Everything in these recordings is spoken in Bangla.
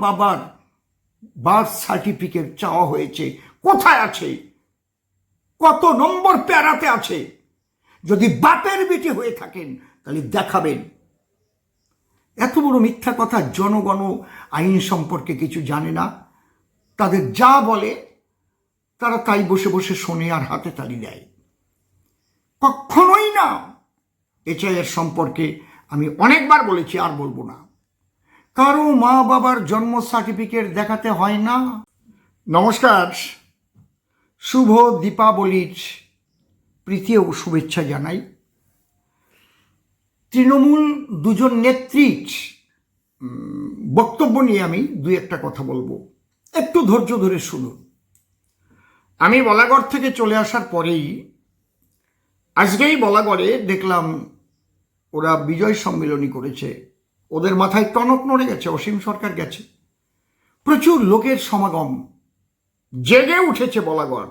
বাবার বার্থ সার্টিফিকেট চাওয়া হয়েছে। কোথায় আছে? কত নম্বর প্যারাতে আছে? যদি বাপের বেটি হয়ে থাকেন, তাহলে দেখাবেন। এত বড় মিথ্যা কথা জনগণ আইন সম্পর্কে কিছু জানে না। তাদের যা বলে, তারা তাই বসে বসে শোনে আর হাতে তালি দেয়। কখনোই না। এর সম্পর্কে আমি অনেকবার বলেছি, আর বলব না। কারও মা বাবার জন্ম সার্টিফিকেট দেখাতে হয় না। নমস্কার। শুভ দীপাবলির প্রীতি ও শুভেচ্ছা জানাই। তৃণমূল দুজন নেত্রীর বক্তব্য নিয়ে আমি দুই একটা কথা বলব। একটু ধৈর্য ধরে শুনুন। আমি বলাগড় থেকে চলে আসার পরেই আজকেই বলাগড়ে দেখলাম ওরা বিজয় সম্মেলনী করেছে। ওদের মাথায় টনক নড়ে গেছে, অসীম সরকার গেছে। প্রচুর লোকের সমাগম, জেগে উঠেছে বলাগড়।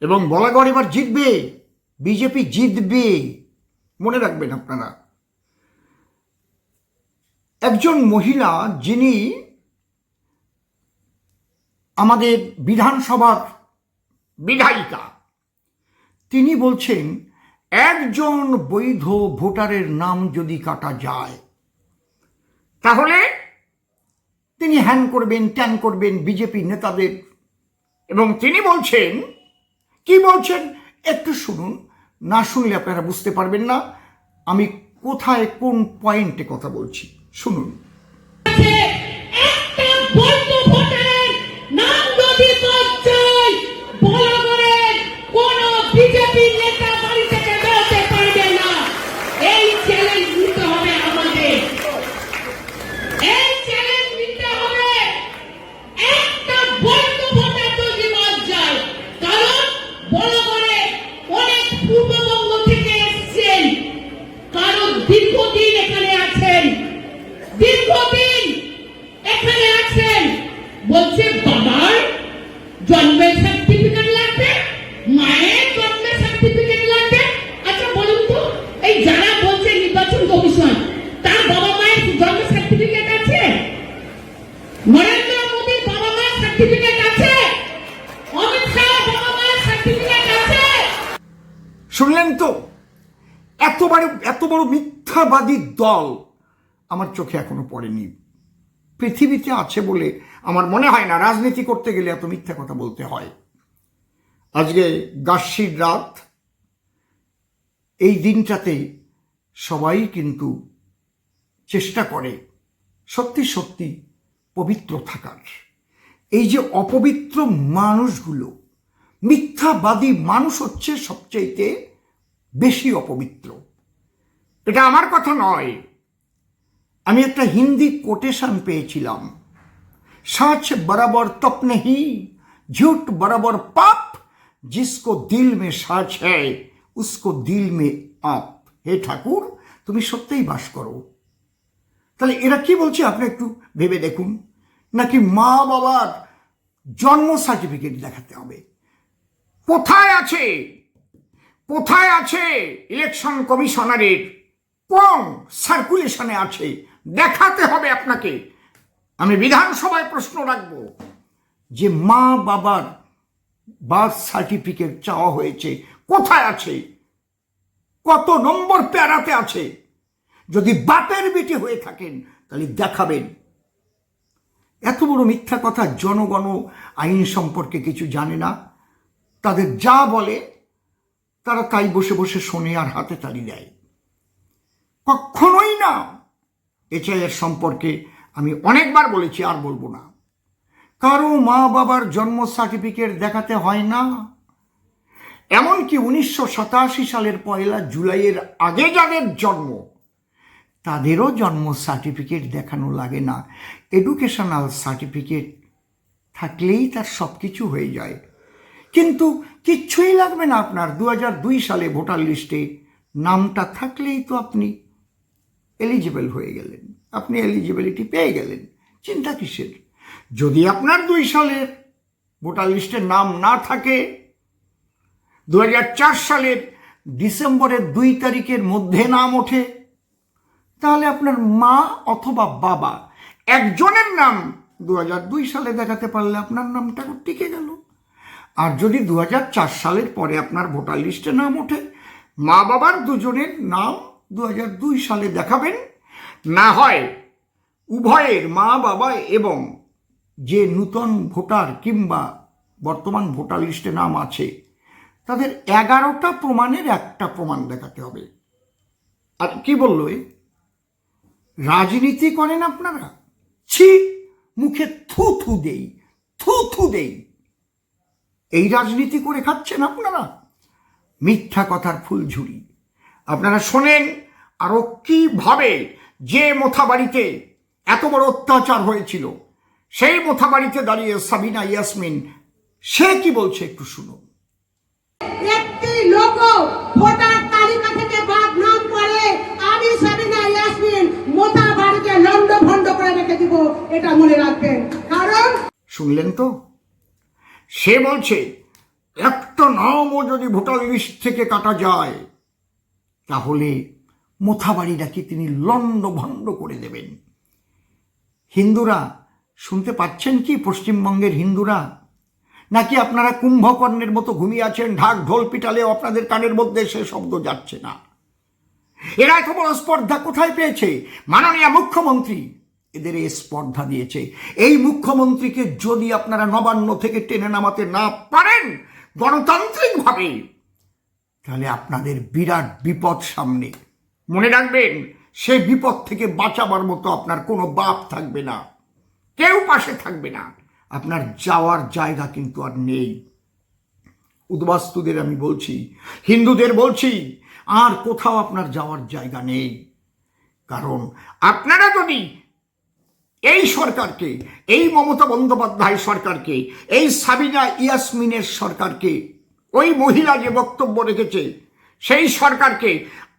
এবং বলাগড় এবার জিতবে, বিজেপি জিতবে, মনে রাখবেন আপনারা। একজন মহিলা যিনি আমাদের বিধানসভার বিধায়িকা, তিনি বলছেন, একজন বৈধ ভোটারের নাম যদি কাটা যায় তাহলে তিনি হ্যান করবেন ট্যান করবেন বিজেপি নেতাদের। এবং তিনি বলছেন, কি বলছেন? একটু শুনুন, না শুনলে আপনারা বুঝতে পারবেন না, আমি কোথায় কোন পয়েন্টে কথা বলছি। শুনুন। মিথ্যাবাদী দল আমার চোখে এখনও পড়েনি। পৃথিবীতে আছে বলে আমার মনে হয় না রাজনীতি করতে গেলে এত মিথ্যা কথা বলতে হয়। আজকে গাছির রাত, এই দিনটাতে সবাই কিন্তু চেষ্টা করে সত্যি সত্যি পবিত্র থাকার। এই যে অপবিত্র মানুষগুলো, মিথ্যাবাদী মানুষ হচ্ছে সবচাইতে বেশি অপবিত্র। এটা আমার কথা নয় আমি একটা হিন্দি কোটেশন পেয়েছিলাম সাঁচ বরাবর তপ নেহি झूठ बराबर पाप जिसको दिल में সাজ है उसको दिल में आप হে ঠাকুর তুমি সত্যিই বাস করো তাহলে এরা কি বলছে আপনি একটু ভেবে দেখুন নাকি মা বাবার জন্ম সার্টিফিকেট দেখাতে হবে কোথায় আছে কোথায় আছে ইলেকশন কমিশনারের কোন সার্কুলেশনে আছে। দেখাতে হবে আপনাকে। আমি বিধানসভায় প্রশ্ন রাখব যে মা বাবার বার্থ সার্টিফিকেট চাওয়া হয়েছে, কোথায় আছে? কত নম্বর প্যারাতে আছে? যদি বাপের বেটি হয়ে থাকেন, তাহলে দেখাবেন। এত বড় মিথ্যা কথা জনগণ আইন সম্পর্কে কিছু জানে না। তাদের যা বলে, তারা তাই বসে বসে শোনে আর হাতে তালি দেয়। কখনোই না। এর সম্পর্কে আমি অনেকবার বলেছি, আর বলব না। কারও মা বাবার জন্ম সার্টিফিকেট দেখাতে হয় না। এমনকি উনিশশো সাতাশি সালের পয়লা জুলাইয়ের আগে যাদের জন্ম, তাদেরও জন্ম সার্টিফিকেট দেখানো লাগে না। এডুকেশনাল সার্টিফিকেট থাকলেই তার সব কিছু হয়ে যায়। কিন্তু কিচ্ছুই লাগবে না আপনার। দু সালে ভোটার লিস্টে নামটা থাকলেই তো আপনি এলিজিবল হয়ে গেলেন। আপনি এলিজিবিলিটি পেয়ে গেলেন। চিন্তা কিসের? যদি আপনার দুই সালের ভোটার লিস্টের নাম না থাকে দু হাজার চার সালের ডিসেম্বরের দুই তারিখের মধ্যে নাম ওঠে, তাহলে আপনার মা অথবা বাবা একজনের নাম দু দুই সালে দেখাতে পারলে আপনার নামটা টিকে গেল। আর যদি দু হাজার চার সালের পরে আপনার ভোটার লিস্টে নাম ওঠে মা বাবার দুজনের নাম দু সালে দেখাবেন। না হয় উভয়ের মা বাবা এবং যে নূতন ভোটার কিংবা বর্তমান ভোটার লিস্টে নাম আছে, তাদের এগারোটা প্রমাণের একটা প্রমাণ দেখাতে হবে। আর কি বলল? রাজনীতি করেন আপনারা? ছি, মুখে থু থু দেই থু থু দেই। এই রাজনীতি করে খাচ্ছেন আপনারা? মিথ্যা কথার ফুলঝুরি। আপনারা শোনেন আরও কীভাবে যে মোথাবাড়িতে এত বড় অত্যাচার হয়েছিল। সেই মোথাবাড়িতে দাঁড়িয়ে সাবিনা ইয়াসমিন সে কি বলছে একটু শুনুন। একটি লোক ভোটার তালিকা থেকে বাদ নাম করে আমি সাবিনা ইয়াসমিন মোটা বাড়িকে লন্ড ভন্ড করে রেখে দিব এটা মনে রাখবেন। কারণ শুনলেন তো? সে বলছে একটা নামও যদি ভোটার লিস্ট থেকে কাটা যায় তাহলে মোথাবাড়িটাকে তিনি লন্ড ভণ্ড করে দেবেন? হিন্দুরা শুনতে পাচ্ছেন কি পশ্চিমবঙ্গের হিন্দুরা? নাকি আপনারা কুম্ভকর্ণের মতো ঘুমিয়ে আছেন, ঢাক ঢোল পিটালেও আপনাদের কানের মধ্যে সে শব্দ যাচ্ছে না? এরা এত বড় স্পর্ধা কোথায় পেয়েছে? মাননীয় মুখ্যমন্ত্রী। এদের এই স্পর্ধা দিয়েছে। এই মুখ্যমন্ত্রীকে যদি আপনারা নবান্ন থেকে টেনে নামাতে না পারেন, গণতান্ত্রিকভাবে তাহলে আপনাদের বিরাট বিপদ সামনে। মনে রাখবেন সে বিপদ থেকে বাঁচাবার মতো আপনার কোনো বাপ থাকবে না কেউ পাশে থাকবে না। আপনার যাওয়ার জায়গা কিন্তু আর নেই। উদ্বাস্তুদের আমি বলছি হিন্দুদের বলছি আর কোথাও আপনার যাওয়ার জায়গা নেই। কারণ আপনারা যদি এই সরকারকে এই মমতা বন্দ্যোপাধ্যায় সরকারকে এই সাবিনা ইয়াসমিনের সরকারকে ওই মহিলা যে বক্তব্য রেখেছে, সেই সরকারকে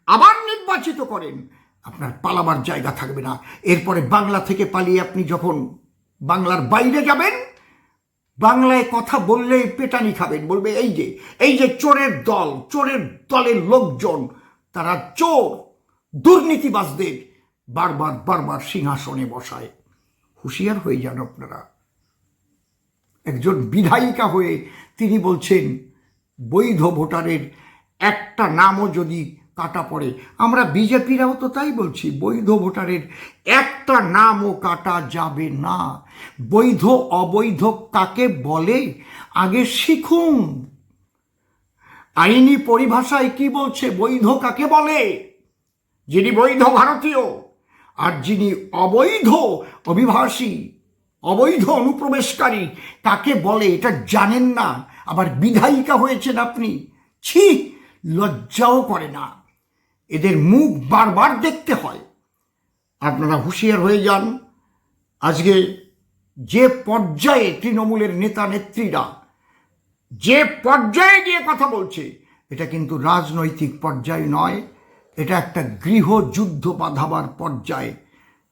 আবার নির্বাচিত করেন। আপনার পালাবার জায়গা থাকবে না। এরপরে বাংলা থেকে পালিয়ে আপনি যখন বাংলার বাইরে যাবেন, বাংলায় কথা বললেই পেটানি খাবেন। বলবে, এই যে এই যে চোরের দল, চোরের দলের লোকজন, তারা চোর, দুর্নীতিবাজদের বারবার বারবার সিংহাসনে বসায়। হুঁশিয়ার হয়ে যান আপনারা। একজন বিধায়িকা হয়ে তিনি বলছেন বৈধ ভোটারের একটা নামও যদি কাটা পড়ে। আমরা বিজেপিরাও তো তাই বলছি, বৈধ ভোটারের একটা নামও কাটা যাবে না। বৈধ, অবৈধ কাকে বলে? আগে শিখুন। আইনি পরিভাষায় কি বলছে? বৈধ কাকে বলে? যিনি বৈধ ভারতীয় আর যিনি অবৈধ অভিবাসী, অবৈধ অনুপ্রবেশকারী তাকে বলে? এটা জানেন না। আবার বিধায়িকা হয়েছেন আপনি। ছি, লজ্জাও করে না। এদের মুখ বারবার দেখতে হয়। আপনারা হুঁশিয়ার হয়ে যান। আজকে যে পর্যায়ে তৃণমূলের নেতা নেত্রীরা যে পর্যায়ে গিয়ে কথা বলছে, এটা কিন্তু রাজনৈতিক পর্যায় নয়। এটা একটা গৃহযুদ্ধ বাঁধাবার পর্যায়ে।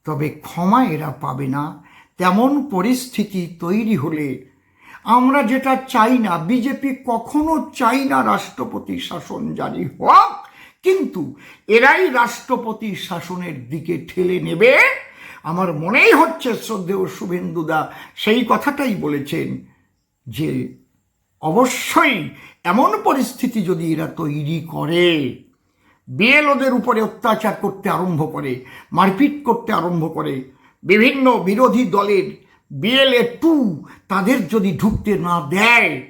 তবে ক্ষমা এরা পাবে না। তেমন পরিস্থিতি তৈরি হলে আমরা যেটা চাই না, বিজেপি কখনো চাই না রাষ্ট্রপতি শাসন জারি হোক, কিন্তু এরাই রাষ্ট্রপতি শাসনের দিকে ঠেলে নেবে। আমার মনেই হচ্ছে শ্রদ্ধেয় শুভেন্দুদা সেই কথাটাই বলেছেন যে অবশ্যই এমন পরিস্থিতি যদি এরা তৈরি করে, বিএলওদের উপরে অত্যাচার করতে আরম্ভ করে, মারপিট করতে আরম্ভ করে, বিভিন্ন বিরোধী দলের বিএলএ টু তাদের যদি ঢুকতে না দেয়,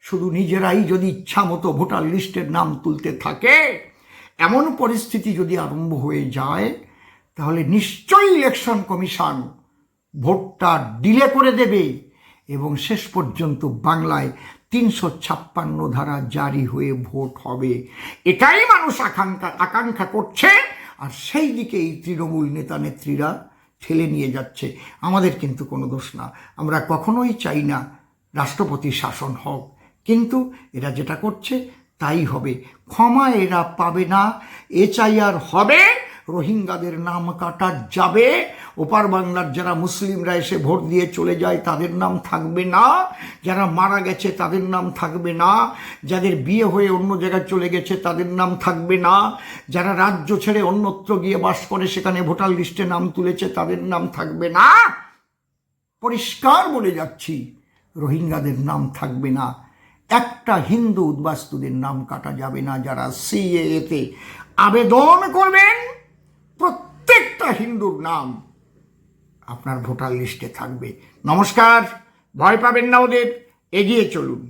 শুধু নিজেরাই যদি ইচ্ছা মতো ভোটার লিস্টের নাম তুলতে থাকে, এমন পরিস্থিতি যদি আরম্ভ হয়ে যায়, তাহলে নিশ্চয়ই ইলেকশন কমিশন ভোটটা ডিলে করে দেবে এবং শেষ পর্যন্ত বাংলায় তিনশো ছাপ্পান্ন ধারা জারি হয়ে ভোট হবে। এটাই মানুষ আকাঙ্ক্ষা আকাঙ্ক্ষা করছে। আর সেই দিকে এই তৃণমূল নেতা নেত্রীরা ঠেলে নিয়ে যাচ্ছে, আমাদের কিন্তু কোনো দোষ না। আমরা কখনোই চাই না রাষ্ট্রপতি শাসন হোক, কিন্তু এরা যেটা করছে তাই হবে। ক্ষমা এরা পাবে না, এ চাই আর হবে রোহিঙ্গাদের নাম কাটা যাবে। ওপার বাংলার যারা মুসলিমরা এসে ভোট দিয়ে চলে যায়, তাদের নাম থাকবে না। যারা মারা গেছে, তাদের নাম থাকবে না। যাদের বিয়ে হয়ে অন্য জায়গায় চলে গেছে, তাদের নাম থাকবে না। যারা রাজ্য ছেড়ে অন্যত্র গিয়ে বাস করে, সেখানে ভোটার লিস্টে নাম তুলেছে, তাদের নাম থাকবে না। পরিষ্কার বলে যাচ্ছি, রোহিঙ্গাদের নাম থাকবে না। একটা হিন্দু উদ্বাস্তুদের নাম কাটা যাবে না, যারা সিএতে আবেদন করবেন। প্রত্যেকটা হিন্দুর নাম আপনার ভোটার লিস্টে থাকবে। নমস্কার ভয় পাবেন না ওদের এগিয়ে চলুন।